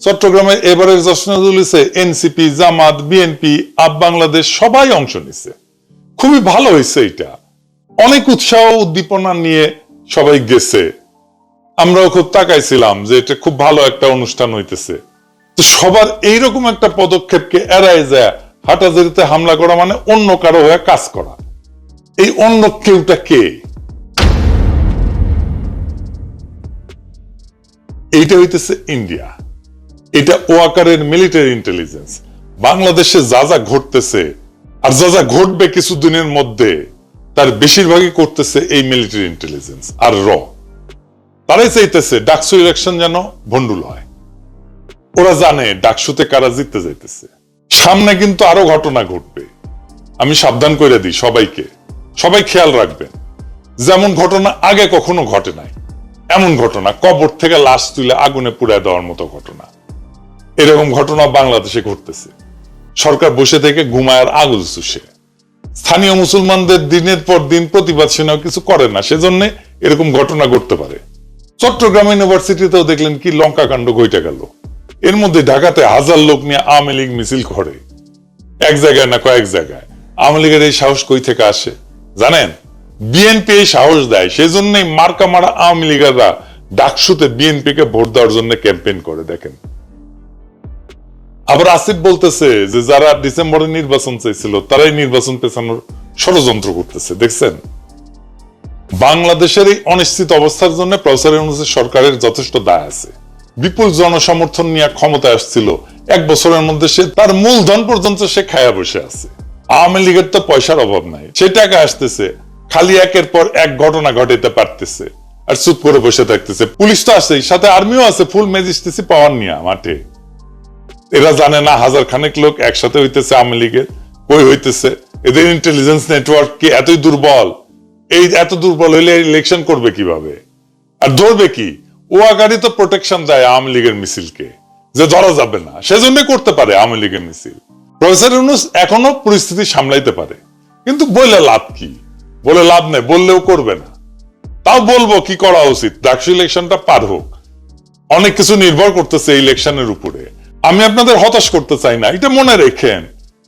চট্টগ্রামে এবারের জশ্নজুলিসে এনসিপি, জামাত, বিএনপি, আপ বাংলাদেশ, সবাই অংশ নিছে। খুবই ভালো হয়েছে এটা। অনেক উৎসাহ উদ্দীপনা নিয়ে সবাই গেছে। আমরাও খুব তাকাইছিলাম যে এটা খুব ভালো একটা অনুষ্ঠান হইতেছে। তো সবার এইরকম একটা পদক্ষেপকে এড়ায় যায়, হাটাজারিতে হামলা করা মানে অন্য কারও হয়ে কাজ করা। এই অন্য কেউটা কে? এইটা হইতেছে ইন্ডিয়া। এটা ওয়াকারের মিলিটারি ইন্টেলিজেন্স বাংলাদেশে যা যা ঘটতেছে, আর যা যা ঘটবে কিছুদিনের মধ্যে, তার বেশিরভাগই করতেছে এই মিলিটারি ইন্টেলিজেন্স আর র। তারাই চাইতেছে ডাকসু ইলেকশন যেন ভন্ডুল হয়। ওরা জানে ডাকসুতে কারা জিততে যাইতেছে। সামনে কিন্তু আরও ঘটনা ঘটবে। আমি সাবধান করে দিই সবাইকে। সবাই খেয়াল রাখবেন, যেমন ঘটনা আগে কখনো ঘটে নাই, এমন ঘটনা কবর থেকে লাশ তুলে আগুনে পুড়ায় দেওয়ার মতো ঘটনা। এরকম ঘটনা বাংলাদেশে ঘটতেছে। সরকার বসে থেকে ঘুমায় আর আগুল চুষে স্থানীয় মুসলমানদের দিনের পর দিন প্রতিবাদ সেনাও কিছু করে না, সেজন্য এরকম ঘটনা ঘটতে পারে। চট্টগ্রাম ইউনিভার্সিটিতেও দেখলেন কি লঙ্কা কাণ্ড ঘটে গেল। এর মধ্যে ঢাকাতে হাজার লোক নিয়ে আওয়ামী লীগ মিছিল করে। এক জায়গায় না কয়েক জায়গায়। আওয়ামী লীগের এই সাহস কই থেকে আসে? জানেন? বিএনপি এই সাহস দেয় সেই জন্যই মার্কা মারা আওয়ামী লীগাররা ডাকসুতে বিএনপি কে ভোট দেওয়ার জন্য ক্যাম্পেইন করে, দেখেন। আবার আসিফ বলতেছে যে যারা ডিসেম্বরে নির্বাচন চাইছিল, তারাই নির্বাচন পেছানোর ষড়যন্ত্র করতেছে, দেখছেন? বাংলাদেশের এই অনিশ্চিত অবস্থার জন্য প্রফেসর ইউনূসের সরকারের যথেষ্ট দায় আছে। বিপুল জনসমর্থন নিয়ে ক্ষমতায় আসছিল। এক বছরের মধ্যে সে তার মূলধন পর্যন্ত সে খায়া বসে আছে। আওয়ামী লীগের তো পয়সার অভাব নাই। সে টাকা আসতেছে, খালি একের পর এক ঘটনা ঘটাইতে পারতেছে। আর চুপ করে বসে থাকতেছে। পুলিশ তো আছে সাথে আর্মিও আছে ফুল ম্যাজিস্ট্রেসি পাওয়ার নিয়ে মাঠে। এরা জানে না, হাজার খানেক লোক একসাথে হইতেছে আওয়ামী লীগের। কই হইতেছে? এদের ইন্টেলিজেন্স নেটওয়ার্ক কি এতই দুর্বল? এই এত দুর্বল হইলে ইলেকশন করবে কীভাবে? আর ধরবে কি? ও আগারই তো প্রোটেকশন দেয় আওয়ামী লীগের মিছিলকে। যে ধরা যাবে না সেজন্য করতে পারে আওয়ামী লীগের মিছিল। প্রফেসর ইউনুস এখনও পরিস্থিতি সামলাইতে পারে। কিন্তু বলে লাভ কি? বলে লাভ নেই, বললেও করবে না। তাও বলব কি করা উচিত? ডাকসু ইলেকশনটা পার হোক। অনেক কিছু নির্ভর করতেছে ইলেকশনের উপরে। আমি আপনাদের হতাশ করতে চাই না, এটা মনে রেখেন।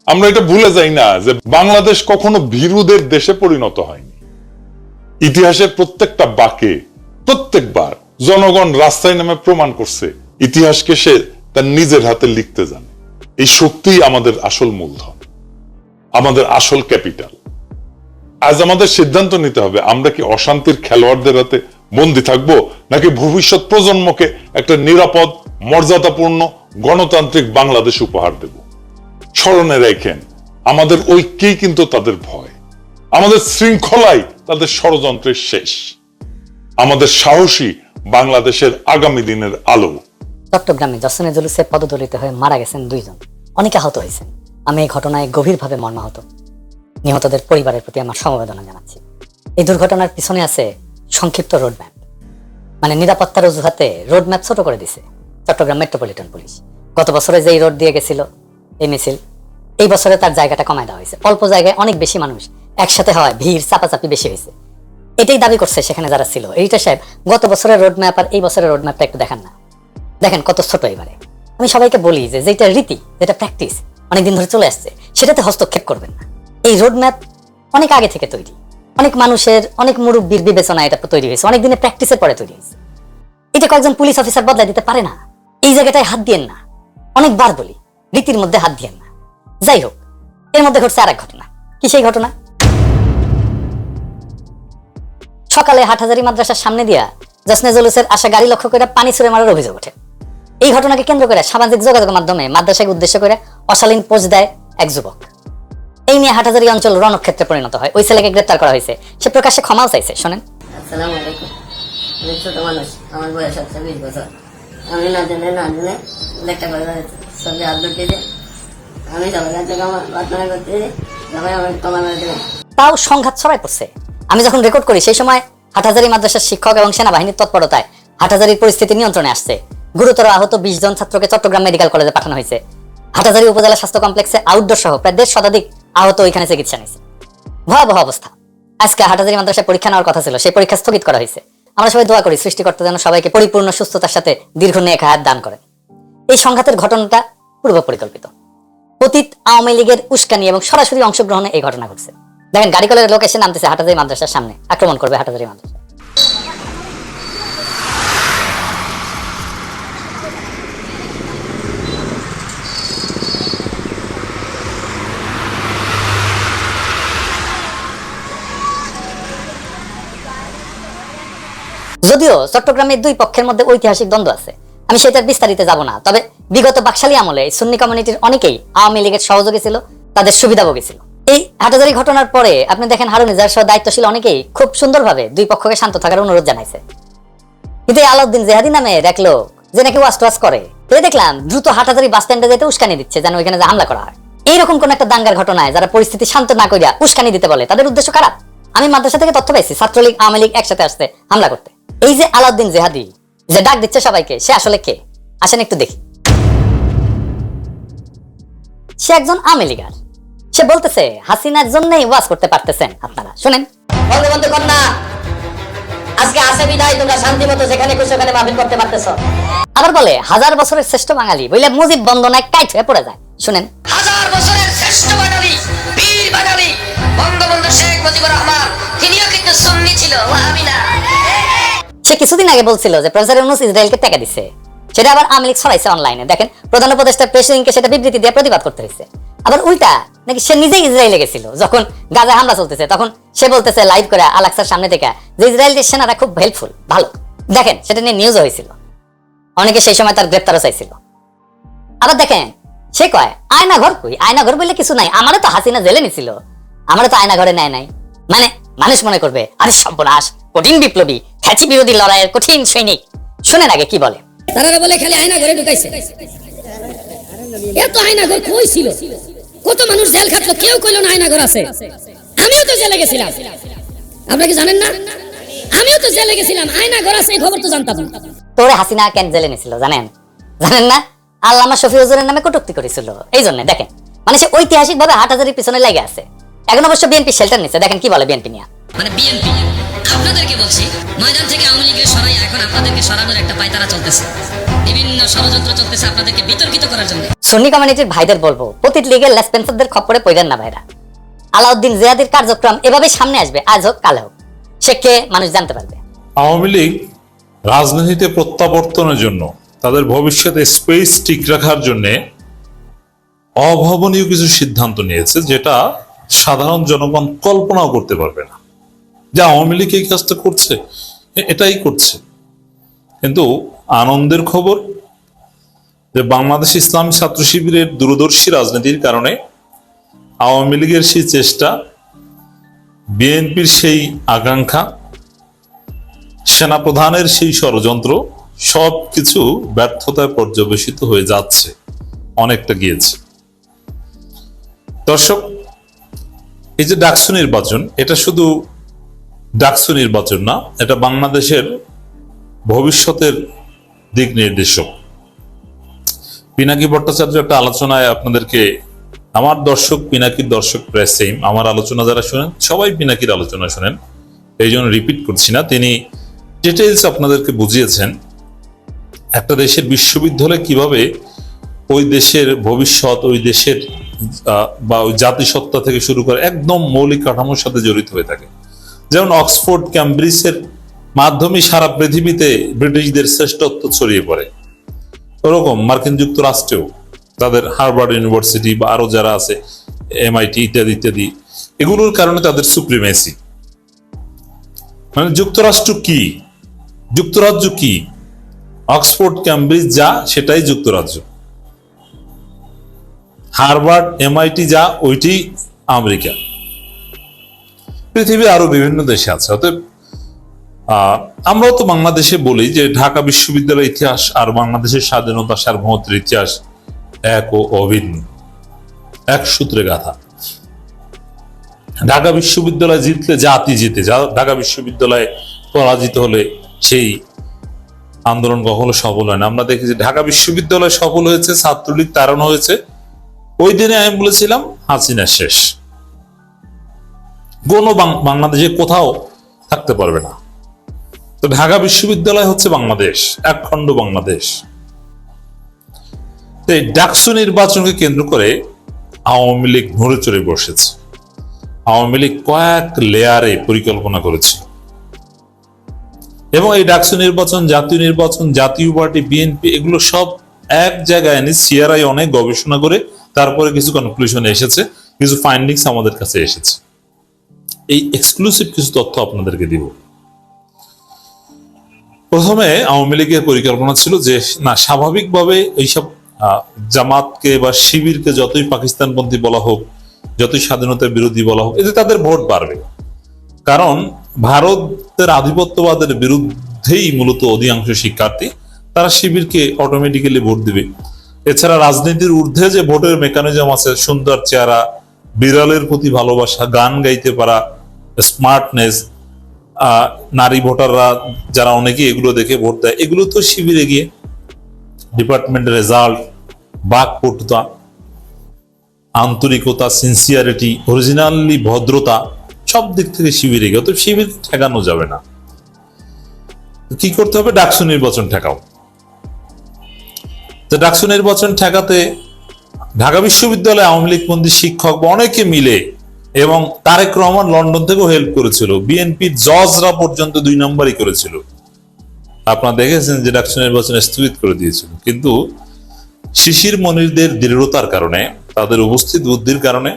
আমরা এটা ভুলে যাই না যে বাংলাদেশ কখনো ভীরুদের দেশে পরিণত হয়নি। ইতিহাসের প্রত্যেকটা বাকে প্রত্যেকবার জনগণ রাস্তায় নামে প্রমাণ করছে, ইতিহাসকে সে তার নিজের হাতে লিখতে জানে। এই শক্তিই আমাদের আসল মূলধন, আমাদের আসল ক্যাপিটাল। আজ আমাদের সিদ্ধান্ত নিতে হবে, আমরা কি অশান্তির খেলোয়াড়দের হাতে বন্দি থাকব, নাকি ভবিষ্যৎ প্রজন্মকে একটা নিরাপদ, মর্যাদাপূর্ণ গণতান্ত্রিক বাংলাদেশ উপহার দেব। স্মরণে রেখেন, আমাদের ঐক্যেই কিন্তু তাদের ভয়। আমাদের শৃঙ্খলাই তাদের ষড়যন্ত্রের শেষ। আমাদের সাহসী বাংলাদেশের আগামী দিনের আলো। চট্টগ্রামে জসনে জুলুসে পদদলিত হয়ে মারা গেছেন দুইজন। অনেকে আহত হয়েছেন। আমি এই ঘটনায় গভীরভাবে মর্মাহত। নিহতদের পরিবারের প্রতি আমার সমবেদনা জানাচ্ছি। এই দুর্ঘটনার পিছনে আছে সংক্ষিপ্ত রোডম্যাপ মানে নিরাপত্তার অজুহাতে রোডম্যাপ ছোট করে দিছে। Chattogram metropolitan police. গত বছরে যেই রোড দিয়ে গেছিল, এই মিছিল, এই বছরে তার জায়গাটা কমায় দেওয়া হয়েছে। অল্প জায়গায় অনেক বেশি মানুষ একসাথে হয়, ভিড়, চাপাচাপি বেশি হয়েছে। এটাই দাবি করছে সেখানে যারা ছিল। এইটা সাহেব, গত বছরের রোড ম্যাপ আর এই বছরের রোড ম্যাপটা একটু দেখান না। দেখেন কত ছোট এবারে। আমি সবাইকে বলি যে যেটা রীতি, যেটা প্র্যাকটিস অনেকদিন ধরে চলে আসছে, সেটাতে হস্তক্ষেপ করবেন না। এই রোড ম্যাপ অনেক আগে থেকে তৈরি। অনেক মানুষের, অনেক মুরব্বীর বিবেচনা এটা তৈরি হয়েছে। অনেক দিনের প্র্যাকটিসের পরে তৈরি হয়েছে। এটা কয়েকজন পুলিশ অফিসার বদলাই দিতে পারে না। এই জায়গাটায় হাত দিয়েন না। অনেকবার বলি রীতির মধ্যে হাত দিয়েন না। যাই হোক, এর মধ্যে ঘটছে আর এক ঘটনা। কি সেই ঘটনা? সকালে হাটহাজারি মাদ্রাসার সামনে দিয়া জসনে জলুসের আশা গাড়ি লক্ষ্য করে পানি ছুড়ে মারার অভিযোগ ওঠে। এই ঘটনাকে কেন্দ্র করে সামাজিক যোগাযোগের মাধ্যমে মাদ্রাসাকে উদ্দেশ্য করে অশালীন পোস্ট দেয় এক যুবক। এই নিয়ে হাটহাজারি অঞ্চল রণক্ষেত্রে পরিণত হয়। ওই ছেলেকে গ্রেপ্তার করা হয়েছে। সে প্রকাশ্যে ক্ষমাও চাইছে। শোনেন। আসসালামু আলাইকুম। আমার বয়স বছর। আমি না জেনে না জেনে লেখা করে সবজি হাত ঢুকিয়ে আমি সবার কাছে প্রার্থনা সবাই আমাকে কমা মেরে তাও সংঘাত ছড়াই পড়ছে। আমি যখন রেকর্ড করি, সেই সময় হাটহাজারি মাদ্রাসার শিক্ষক এবং সেনাবাহিনীর তৎপরতায় হাটহাজারির পরিস্থিতি নিয়ন্ত্রণে আসছে। গুরুতর আহত বিশ জন ছাত্রকে চট্টগ্রাম মেডিকেল কলেজে পাঠানো হয়েছে। হাটহাজারি উপজেলা স্বাস্থ্য কমপ্লেক্সে আউটডোর সহ প্রায় দেড় শতাধিক আহত ওইখানে চিকিৎসা নিয়েছে। ভয়াবহ অবস্থা। আজকে হাটহাজারি মাদ্রাসায় পরীক্ষা নেওয়ার কথা ছিল, সেই পরীক্ষা স্থগিত করা হয়েছে। আমরা সবাই দোয়া করি সৃষ্টিকর্তা যেন সবাইকে পরিপূর্ণ সুস্থতার সাথে দীর্ঘ নেক হায়াত দান করেন এই সংঘাতের ঘটনাটা পূর্ব পরিকল্পিত অতীত, আওয়ামী লীগের উস্কানি এবং সরাসরি অংশগ্রহণে এই ঘটনা ঘটছে। দেখেন গাড়ি কলের লোক এসে নামতেছে হাটাজারি মাদ্রাসার সামনে। আক্রমণ করবে হাটাজারি মাদ্রাসা। যদিও চট্টগ্রামের দুই পক্ষের মধ্যে ঐতিহাসিক দ্বন্দ্ব আছে। আমি সেটার বিস্তারিত যাব না, তবে বিগত বাকশালী আমলে সুন্নি কমিউনিটির অনেকেই আওয়ামী লীগের সহযোগী ছিল, তাদের সুবিধাভোগী ছিল। এই হাটাজারি ঘটনার পরে আপনি দেখেন হারুন ইজার সহ দায়িত্বশীল অনেকেই খুব সুন্দরভাবে দুই পক্ষকে শান্ত থাকার অনুরোধ জানাইছে। কিন্তু আলাউদ্দিন জেহাদি নামের এক লোক, যে নাকি ওয়াশ টোয়াশ করে। তো দেখলাম, দ্রুত হাটাজারি বাস স্ট্যান্ডে যেতে উস্কানি দিচ্ছে, যেন ওইখানে যে হামলা করা হয়। এইরকম কোন একটা দাঙ্গার ঘটনায় যারা পরিস্থিতি শান্ত না করিয়া উস্কানি দিতে বলে, তাদের উদ্দেশ্য খারাপ। আমি মাদ্রাসা থেকে তথ্য পাইছি, ছাত্রলীগ, আওয়ামী লীগ একসাথে আসতে হামলা করতে। এই যে আলাউদ্দিন জেহাদি যে ডাক দিচ্ছে সবাইকে সে আসলে কে? আসেন একটু দেখি। সে একজন আওয়ামী লীগার। সে বলতেছে হাসিনার জন্যই ওয়াজ করতে পারতেছেন আপনারা। শুনেন। বঙ্গবন্ধু কন্যা আজকে আসে বিদায় তোমরা শান্তি মতো যেখানে খুশি ওখানে মাহফিল করতে পারতেছ। আবার বলে হাজার বছরের শ্রেষ্ঠ বাঙালি বলে মুজিব বন্দনায় কাইট হয়ে পড়ে যায়। শুনেন। হাজার বছরের শ্রেষ্ঠ বাঙালি বীর বাঙালি বঙ্গবন্ধু শেখ মুজিবুর রহমান তিনিও কিন্তু সুন্নি ছিল ওয়াহাবি না সে কিছুদিন আগে বলছিল যে প্রফেসর ইউনুস ইসরায়েলকে টাকা দিচ্ছে সেটা আবার আওয়ামী লীগ ছড়াইছে অনলাইনে দেখেন, প্রধান উপদেষ্টা প্রেসিডেন্টকে সেটা বিবৃতি দিয়ে প্রতিবাদ করতে হয়েছে। আবার উল্টা, নাকি সে নিজেই ইসরায়েলে গেছিল, যখন গাজা হামলা চলতেছে, তখন সে বলতেছে লাইভ করে আলাক্সার সামনে থেকে যে ইসরায়েলের সেনারা খুব হেল্পফুল ভালো। দেখেন, সেটা নিয়ে নিউজ হয়েছিল। অনেকে সেই সময় তার গ্রেপ্তারও চাইছিল। আবার দেখেন, সে কয়, আয়না ঘর কই? আয়না ঘর বললে কিছু নাই। আমারও তো হাসিনা জেলে নিছিল। আমারও তো আয়না ঘরে নেয় নাই। মানে মানুষ মনে করবে, আরে সর্বনাশ, কঠিন বিপ্লবী খ্যাচি বিরোধী লড়াইয়ের কঠিন সৈনিক শুনেন আগে কি বলে। তারা বলে খালি আয়না ঘরে ঢুকাইছে। এত আয়না ঘর কই ছিল? কত মানুষ জেল খাটলো? কেউ কইলো না আয়না ঘর আছে। আমিও তো জেলে গেছিলাম। আপনারা কি জানেন না? আমিও তো জেলে গেছিলাম। আয়না ঘর আছে এই খবর তো জানতাম। না তোরে হাসিনা কেন জেলে নিছিল জানেন? জানেন না? আল্লামা শফি হুজুরের নামে কটুক্তি করেছিল। এই জন্য দেখেন। মানে সে ঐতিহাসিক ভাবে হাটাজারির পিছনে লেগে আছে। এখন অবশ্য বিএনপি শেল্টার নিচ্ছে দেখেন কি বলে বিএনপি নিয়ে। মানে বিএনপি আপনাদেরকে বলছি ময়দান থেকে আওয়ামী লীগের সরাই এখন আপনাদেরকে সরানোর একটা পায়তারা চলতেছে। বিভিন্ন ষড়যন্ত্র চলতেছে আপনাদেরকে বিতর্কিত করার জন্য। সুন্নি কমিউনিটির ভাইদের বলব প্রতিটি লিগের লেসপেন্সারদের খপ্পরে পইলেন না ভাইরা। আলাউদ্দিন জিয়াদির কার্যক্রম এভাবে সামনে আসবে আজ হোক কাল হোক। সে কে মানুষ জানতে পারবে। আওয়ামী লীগ রাজনীতিতে প্রত্যাবর্তনের জন্য তাদের ভবিষ্যতে স্পেস ঠিক রাখার জন্য অভাবনীয় কিছু সিদ্ধান্ত নিয়েছে যেটা সাধারণ জনগণ কল্পনাও করতে পারবে না। যে আওয়ামী লীগ এই কাজটা করছে এটাই করছে। কিন্তু আনন্দের খবর, যে বাংলাদেশ ইসলামী ছাত্র শিবিরের দূরদর্শী রাজনীতির কারণে আওয়ামী লীগের সেই চেষ্টা, বিএনপির সেই আকাঙ্ক্ষা, সেনাপ্রধানের সেই ষড়যন্ত্র সব কিছু ব্যর্থতায় পর্যবেসিত হয়ে যাচ্ছে, অনেকটা গিয়েছে। দর্শক, এই যে ডাকসু নির্বাচন, এটা শুধু ডাকসু নির্বাচন না, এটা বাংলাদেশের ভবিষ্যতের দিক নির্দেশক। পিনাকি ভট্টাচার্য একটা আলোচনায় আপনাদেরকে, আমার দর্শক পিনাকির দর্শক প্রায় সেম আমার আলোচনা যারা শোনেন, সবাই পিনাকির আলোচনা শোনেন, এই জন্য রিপিট করছি না। তিনি ডিটেলস আপনাদেরকে বুঝিয়েছেন, একটা দেশের বিশ্ববিদ্যালয় কীভাবে ওই দেশের ভবিষ্যৎ, ওই দেশের বা ওই জাতিসত্তা থেকে শুরু করে একদম মৌলিক কাঠামোর সাথে জড়িত হয়ে থাকে। যেমন অক্সফোর্ড, ক্যামব্রিজের মাধ্যমে সারা পৃথিবীতে ব্রিটিশদের শ্রেষ্ঠত্ব ছড়িয়ে পড়ে। ওরকম মার্কিন যুক্তরাষ্ট্রেও তাদের হার্ভার্ড ইউনিভার্সিটি বা আরও যারা আছে এমআইটি ইত্যাদি ইত্যাদি, এগুলোর কারণে তাদের সুপ্রিমেসি। মানে যুক্তরাষ্ট্র কি? যুক্তরাজ্য কি? অক্সফোর্ড, ক্যামব্রিজ যা, সেটাই যুক্তরাজ্য। হার্ভার্ড এমআইটি যা, ওইটি আমেরিকা। পৃথিবীর আরও বিভিন্ন দেশে আছে। অতএব আমরাও তো বাংলাদেশে বলি যে ঢাকা বিশ্ববিদ্যালয়ের ইতিহাস আর বাংলাদেশের স্বাধীনতা সার্বভৌমত্বের ইতিহাস এক ও অভিন্ন, এক সূত্রে গাথা। ঢাকা বিশ্ববিদ্যালয় জিতলে জাতি জিতে, যা- ঢাকা বিশ্ববিদ্যালয়ে পরাজিত হলে সেই আন্দোলন কখনো সফল হয় না। আমরা দেখি যে ঢাকা বিশ্ববিদ্যালয় সফল হয়েছে, ছাত্রলীগ তাড়ানো হয়েছে। ওই দিনে আমি বলেছিলাম, হাসিনা শেষ। কোনো বাংলাদেশে কোথাও থাকতে পারবে না। তো ঢাকা বিশ্ববিদ্যালয় হচ্ছে বাংলাদেশ, একখণ্ড বাংলাদেশ। এই ডাকসু নির্বাচনকে কেন্দ্র করে আওয়ামী লীগ নড়ে চড়ে বসেছে। আওয়ামী লীগ কয়েক লেয়ারে পরিকল্পনা করেছে। এবং এই ডাকসু নির্বাচন, জাতীয় নির্বাচন, জাতীয় পার্টি, বিএনপি, এগুলো সব এক জায়গায় এনে সিআরআই অনেক গবেষণা করে তারপরে কিছু কনক্লুশনে এসেছে, কিছু ফাইন্ডিংস আমাদের কাছে এসেছে। এই এক্সক্লুসিভ কিছু তথ্য আপনাদেরকে দিব। প্রথমে আওয়ামী লীগের পরিকল্পনা ছিল যে, না, স্বাভাবিকভাবে এইসব জামাতকে বা শিবিরকে যতই পাকিস্তানপন্থী বলা হোক, যতই স্বাধীনতার বিরোধী বলা হোক, এতে তাদের ভোট বাড়বে। কারণ ভারতের আধিপত্যবাদের বিরুদ্ধেই মূলত অধিকাংশ শিক্ষার্থী, তারা শিবিরকে অটোমেটিক্যালি ভোট দিবে। এছাড়া রাজনীতির ঊর্ধ্বে যে ভোটের মেকানিজম আছে, সুন্দর চেহারা বিড়ালের প্রতি ভালোবাসা, গান গাইতে পারা স্মার্টনেস নারী ভোটাররা যারা অনেকে এগুলো দেখে ভোট দেয়, এগুলো তো শিবিরে গিয়ে ডিপার্টমেন্টের রেজাল্ট বাকপটুতা আন্তরিকতা সিনসিয়ারিটি অরিজিনালি ভদ্রতা, সব দিক থেকে শিবিরে গিয়ে, অতএব শিবির ঠেকানো যাবে না। কি করতে হবে? ডাকসু নির্বাচন ঠেকাও। তো ডাকসু নির্বাচন ঠেকাতে ঢাকা বিশ্ববিদ্যালয়ে আওয়ামী লীগ পন্থী শিক্ষক বা অনেকে মিলে এবং তারেক রহমান লন্ডন থেকেও হেল্প করেছিল। বিএনপির জজরা পর্যন্ত দুই নম্বরই করেছিল। আপনারা দেখেছেন যে ডাকসু নির্বাচন স্থগিত করে দিয়েছিল। কিন্তু শিশির মনিরদের দৃঢ়তার কারণে, তাদের উপস্থিত বুদ্ধির কারণে,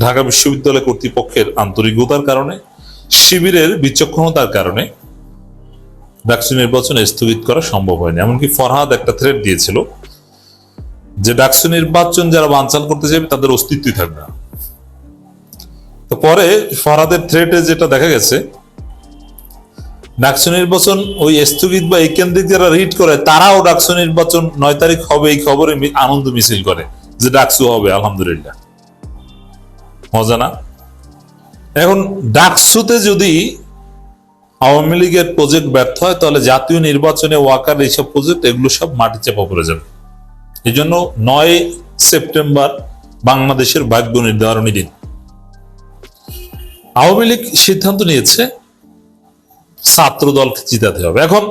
ঢাকা বিশ্ববিদ্যালয় কর্তৃপক্ষের আন্তরিকতার কারণে, শিবিরের বিচক্ষণতার কারণে ডাকসু নির্বাচন স্থগিত করা সম্ভব হয়নি। এমনকি ফরহাদ একটা থ্রেট দিয়েছিল। যে ডাকসু নির্বাচন যারা বানচাল করতে যাবে তাদের অস্তিত্বই থাকবে না। তো পরে ফরহাদের থ্রেটে যেটা দেখা গেছে, ডাকসু নির্বাচন ওই স্থগিত বা এই কেন্দ্রিক যারা রিড করে, তারাও ডাকসু নির্বাচন নয় তারিখ হবে, এই খবরে আনন্দ মিছিল করে যে ডাকসু হবে, আলহামদুলিল্লাহ। মজা না? এখন ডাকসুতে যদি আওয়ামী লীগের প্রজেক্ট ব্যর্থ হয়, তাহলে জাতীয় নির্বাচনে ওয়াকার এইসব প্রজেক্ট এগুলো সব মাটি চাপা পড়ে যাবে। এই জন্য নয় সেপ্টেম্বর বাংলাদেশের ভাগ্য নির্ধারণী দিন। আওয়ামী লীগ সিদ্ধান্ত নিয়েছে ছাত্র দলকে জিতাতে হবে। এখন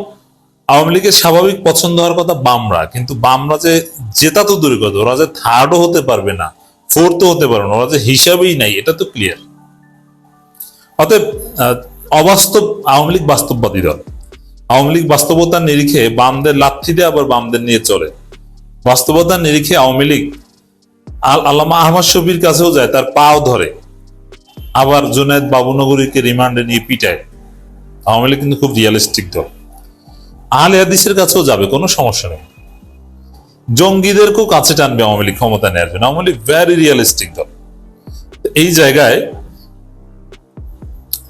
আওয়ামী লীগের স্বাভাবিক পছন্দ হওয়ার কথা বামরা, কিন্তু বামরা যে জেতা তো দূরের কথা ওরা যে থার্ডও হতে পারবে না ফোর্থও হতে পারবে না, ওরা যে হিসাবেই নাই, এটা তো ক্লিয়ার অতএব অবাস্তব আওয়ামী লীগ বাস্তববাদী দল। আওয়ামী লীগ বাস্তবতার নিরিখে বামদের লাথি দিয়ে আবার বামদের নিয়ে চলে। বাস্তবতার নিরিখে আওয়ামী লীগ আল- আল্লামা আহমদ শফির কাছেও যায়, তার পাও ধরে। আবার জুনায়দ বাবুনগরীকে রিমান্ডে নিয়ে পিটায়। আওয়ামী লীগ কিন্তু খুব রিয়ালিস্টিক দল। আহলে হাদিসের কাছেও যাবে, কোনো সমস্যা নেই। জঙ্গিদেরকেও কাছে টানবে আওয়ামী লীগ, ক্ষমতা নেওয়ার জন্য। আওয়ামী লীগ ভ্যারি রিয়ালিস্টিক দল। এই জায়গায়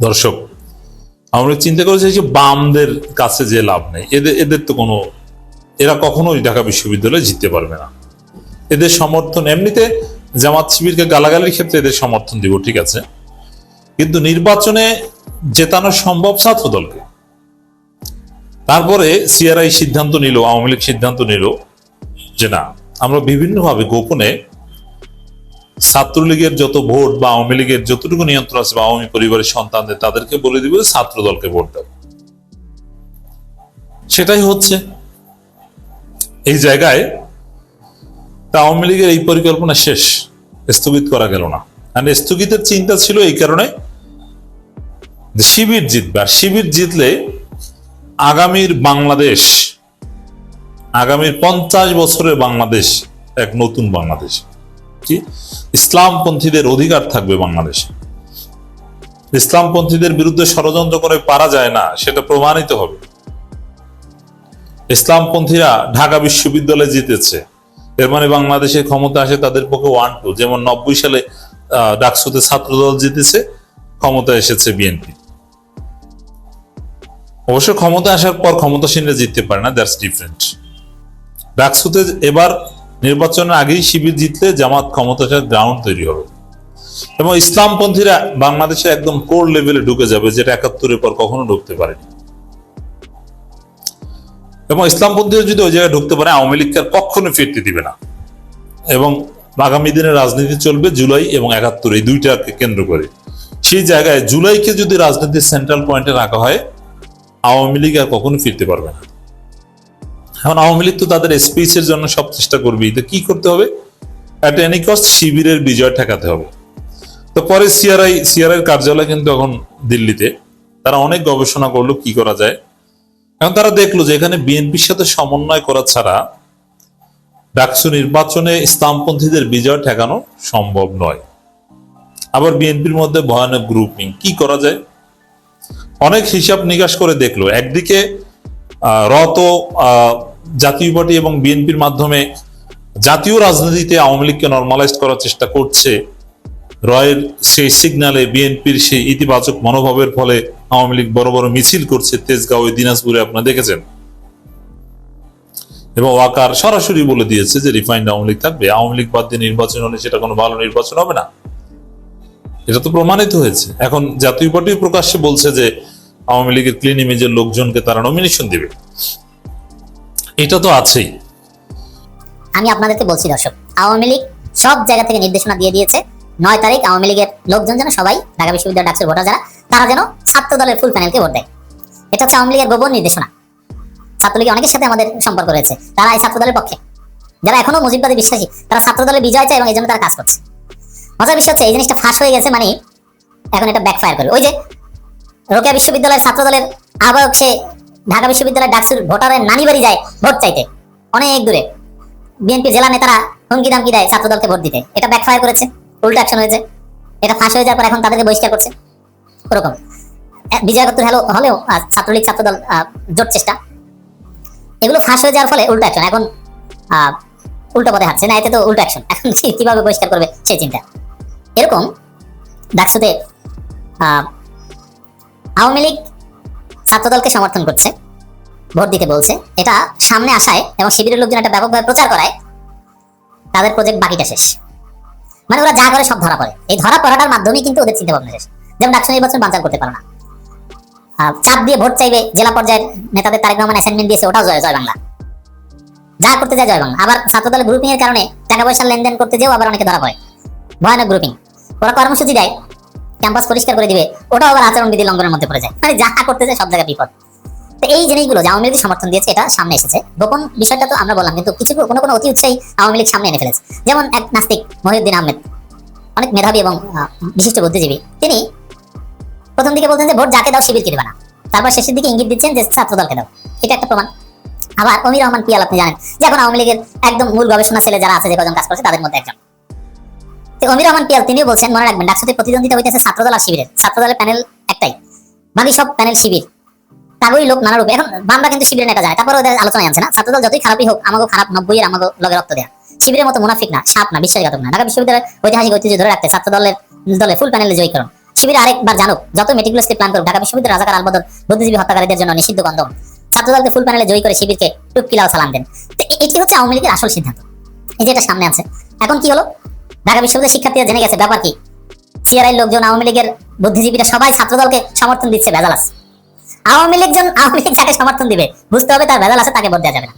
দর্শক আমরা চিন্তা করেছি যে বামদের কাছে যে লাভ নেই। এদের এদের তো কোনো এরা কখনোই ঢাকা বিশ্ববিদ্যালয়ে জিততে পারবে না। এদের সমর্থন এমনিতে জামাত শিবিরকে গালাগালির ক্ষেত্রে এদের সমর্থন দিব, ঠিক আছে। কিন্তু নির্বাচনে জেতানো সম্ভব ছাত্র দলকে। তারপরে সিআরআই সিদ্ধান্ত নিল, আওয়ামী লীগ সিদ্ধান্ত নিল যে না, আমরা বিভিন্নভাবে গোপনে ছাত্রলীগের যত ভোট বা আওয়ামী লীগের যতটুকু নিয়ন্ত্রণ আছে বা আওয়ামী পরিবারের সন্তানদের, তাদেরকে বলে দিবে ছাত্র দলকে ভোট দাও। সেটাই হচ্ছে। এই জায়গায় তা আওয়ামী লীগের এই পরিকল্পনা শেষ, স্থগিত করা গেল না। আর স্থগিতের চিন্তা ছিল এই কারণে শিবির জিতবে। আর শিবির জিতলে আগামীর বাংলাদেশ, আগামীর পঞ্চাশ বছরের বাংলাদেশ এক নতুন বাংলাদেশ। কি? ইসলামপন্থীদের অধিকার থাকবে বাংলাদেশে। ইসলামপন্থীদের বিরুদ্ধে ষড়যন্ত্র করে পারা যায় না, সেটা প্রমাণিত হবে। ইসলামপন্থীরা ঢাকা বিশ্ববিদ্যালয়ে জিতেছে। এর মানে বাংলাদেশের ক্ষমতা আসে তাদের পক্ষে ওয়ান টু যেমন নব্বই সালে ডাকসুতে ছাত্রদল জিতেছে, ক্ষমতা এসেছে বিএনপি অবশ্য ক্ষমতা আসার পর ক্ষমতাসীনরা জিততে পারে না দ্যাটস ডিফারেন্ট ডাকসুতে এবার নির্বাচনের আগেই শিবির জিতলে জামাত ক্ষমতার গ্রাউন্ড তৈরি হবে। এবং ইসলামপন্থীরা বাংলাদেশে একদম কোর লেভেলে ঢুকে যাবে, যেটা একাত্তরের পর কখনো ঢুকতে পারেনি। এবং ইসলামপন্থীরা যদি ওই জায়গায় ঢুকতে পারে, আওয়ামী লীগকে কখনো ফিরতে দিবে না। এবং আগামী দিনে রাজনীতি চলবে জুলাই এবং একাত্তর, এই দুইটাকে কেন্দ্র করে। সেই জায়গায় জুলাইকে যদি রাজনীতির সেন্ট্রাল পয়েন্টে রাখা হয়, আওয়ামী লীগ আর কখনো ফিরতে পারবে না। এখন আওয়ামী লীগ তো তাদের স্পিচের জন্য সব চেষ্টা করবেই। তো কি করতে হবে? অ্যাট এনি কস্ট শিবিরের বিজয় ঠেকাতে হবে। তো পরে সিআরআই সিআরআই কার্যালয় কিন্তু এখন দিল্লিতে। তারা অনেক গবেষণা করল কি করা যায়। এখন তারা দেখল যে এখানে বিএনপির সাথে সমন্বয় করা ছাড়া ডাকসু নির্বাচনে ইসলামপন্থীদের বিজয় ঠেকানো সম্ভব নয়। আবার বিএনপির মধ্যে ভয়ানক গ্রুপিং কি করা যায়? অনেক হিসাব নিকাশ করে দেখল। একদিকে রত জাতীয় পার্টি এবং বিএনপির মাধ্যমে জাতীয় রাজনীতিতে আওয়ামী লীগকে নর্মালাইজ করার চেষ্টা করছে। রয়ের সেই সিগনালে বিএনপির সেই ইতিবাচক মনোভাবের ফলে আওয়ামী লীগ বড় বড় মিছিল করছে তেজগাঁও দিনাজপুরে, আপনারা দেখেছেন? এবং ওয়াকার সরাসরি বলে দিয়েছে যে রিফাইন্ড আওয়ামী লীগ থাকবে। আওয়ামী লীগ বাদ দিয়ে নির্বাচন হলে সেটা কোনো ভালো নির্বাচন হবে না। এটা তো প্রমাণিত হয়েছে। এখন জাতীয় পার্টি প্রকাশ্যে বলছে যে আওয়ামী লীগের ক্লিন ইমেজের লোকজনকে তারা নমিনেশন দিবে। এটা তো আছেই। আমি আপনাদেরকে বলছি দর্শক, আওয়ামী লীগ সব জায়গা থেকে নির্দেশনা দিয়ে দিয়েছে। নয় তারিখ আওয়ামী লীগের লোকজন যেন সবাই ঢাকা বিশ্ববিদ্যালয় ডাকসুর ভোটার যারা, তারা যেন ছাত্র দলের ফুল প্যানেলকে ভোট দেয়। এটা হচ্ছে আওয়ামী লীগের গোপন নির্দেশনা। ছাত্রলীগের অনেকের সাথে আমাদের সম্পর্ক রয়েছে। তারা এই ছাত্র দলের পক্ষে। যারা এখনও মুজিববাদী বিশ্বাসী, তারা ছাত্র দলের বিজয় চায় এবং এই জন্য তারা কাজ করছে। মজার বিষয় হচ্ছে এই জিনিসটা ফাঁস হয়ে গেছে মানে এখন এটা ব্যাকফায়ার করে ওই যে রোকেয়া বিশ্ববিদ্যালয়ের ছাত্র দলের আহ্বায়ক সে ঢাকা বিশ্ববিদ্যালয়ের ডাকসুর ভোটারের নানি বাড়ি যায় ভোট চাইতে। অনেক দূরে। বিএনপি জেলা নেতারা হুমকি দামকি দেয় ছাত্র দলকে ভোট দিতে। এটা ব্যাকফায়ার করেছে। উল্টো অ্যাকশন হয়েছে। এটা ফাঁস হয়ে যাওয়ার পর এখন তাদেরকে বহিষ্কার করছে। ওরকম। বিজয় করতে হলেও হলেও ছাত্রলীগ, ছাত্রদল জোট চেষ্টা। এগুলো ফাঁস হয়ে যাওয়ার ফলে উল্টো অ্যাকশন এখন উল্টো পথে হাঁটছে। না, এতে তো উল্টো অ্যাকশন এখন কীভাবে বহিষ্কার করবে সেই চিন্তা। এরকম, ডাকসুতে আওয়ামী লীগ ছাত্রদলকে সমর্থন করছে। ভোট দিতে বলছে। এটা সামনে আসায় এবং শিবিরের লোকজন এটা ব্যাপকভাবে প্রচার করায়। তাদের প্রজেক্ট বাকিটা শেষ। মানে ওরা যা করে সব ধরা পড়ে। এই ধরা পড়াটার মাধ্যমেই কিন্তু ওদের চিন্তা ভাবনা শেষ। যেমন ডাকসু নির্বাচন বানচাল করতে পারে না। চাপ দিয়ে ভোট চাইবে জেলা পর্যায়ের নেতাদের তারেক রহমান, অ্যাসাইনমেন্ট দিয়েছে, ওটাও জয় জয় বাংলা যা করতে যায় জয় বাংলা আবার ছাত্রদলের গ্রুপিং এর কারণে টাকা পয়সা লেনদেন করতে যেও আবার অনেকে ধরা পড়ে। ভয়ানক গ্রুপিং ওরা কর্মসূচি দেয় ক্যাম্পাস পরিষ্কার করে দিবে, ওটাও আবার আচরণ বিধি লঙ্ঘনের মধ্যে পড়ে যায়। মানে যা করতে যায় সব জায়গায় বিপদ। তো এই জিনিসগুলো যে আওয়ামী লীগ সমর্থন দিয়েছে, এটা সামনে এসেছে। গোপন বিষয়টা তো আমরা বললাম, কিন্তু কিছু কোনো কোনো অতি উৎসাহী আওয়ামী লীগ সামনে এনে ফেলেছে। যেমন এক নাস্তিক মহিউদ্দিন আহমেদ, অনেক মেধাবী এবং বিশিষ্ট বুদ্ধিজীবী, তিনি প্রথম দিকে বলতেন যে, ভোট যাকে দাও শিবিরকে দেবে না। তারপর শেষের দিকে ইঙ্গিত দিচ্ছেন যে, ছাত্র দলকে দাও। এটা একটা প্রমাণ। আবার অমির রহমান পিয়াল, আপনি জানেন যে, এখন আওয়ামী লীগের একদম মূল গবেষণা ছেলে যারা আছে, যে কজন কাজ করছে, তাদের মধ্যে একজন। তো অমির রহমান পিয়াল, তিনিও বলছেন, মনে রাখবেন ডাকসাতে প্রতিদ্বন্দ্বিতা হইতেছে ছাত্রদল আর শিবিরের। ছাত্রদলের প্যানেল একটাই। বাকি সব প্যানেল শিবির। তাগই লোক নানা রূপে। এখন বামরা কিন্তু শিবিরের নেতা যায় তারপর ওদের আলোচনায় আনছে না। ছাত্রদল যতই খারাপই হোক আমাকে খারাপ নব্বই আমাকে লগে রক্ত দেয়া। শিবিরের মতো মুনাফিক না, সাপ না, বিশ্বাসঘাতক না। ঢাকা বিশ্ববিদ্যালয়ের ঐতিহাসিক ঐতিহ্য ধরে রাখতে ছাত্রদলের দলে ফুল প্যানেলে জয়ী করুন। শিবির আরেকবার জানুক, যত মেটিকুলাসলি প্ল্যান করুক, ঢাকা বিশ্ববিদ্যালয় রাজাকার আলবদল বুদ্ধিজীবী হত্যাকারীদের জন্য নিষিদ্ধ কন্দম। ছাত্রদলকে ফুল প্যানেলে জয়ী করে শিবিরকে টুপকিলাও সালাম দেন। এটি হচ্ছে আওয়ামী লীগের আসল সিদ্ধান্ত। এই যে এটা সামনে আছে। এখন কি হলো? ঢাকা বিশ্ববিদ্যালয়ের শিক্ষার্থীরা জেনে গেছে, ব্যাপার কি? সিআরআই লোকজন আওয়ামী লীগের বুদ্ধিজীবীরা সবাই ছাত্রদলকে সমর্থন দিচ্ছে, ভেজাল আছে। আওয়ামী লীগ জন আওয়ামী লীগ যাকে সমর্থন দিবে, বুঝতে হবে তার ভেজাল আছে, তাকে ভোট দেওয়া যাবে না।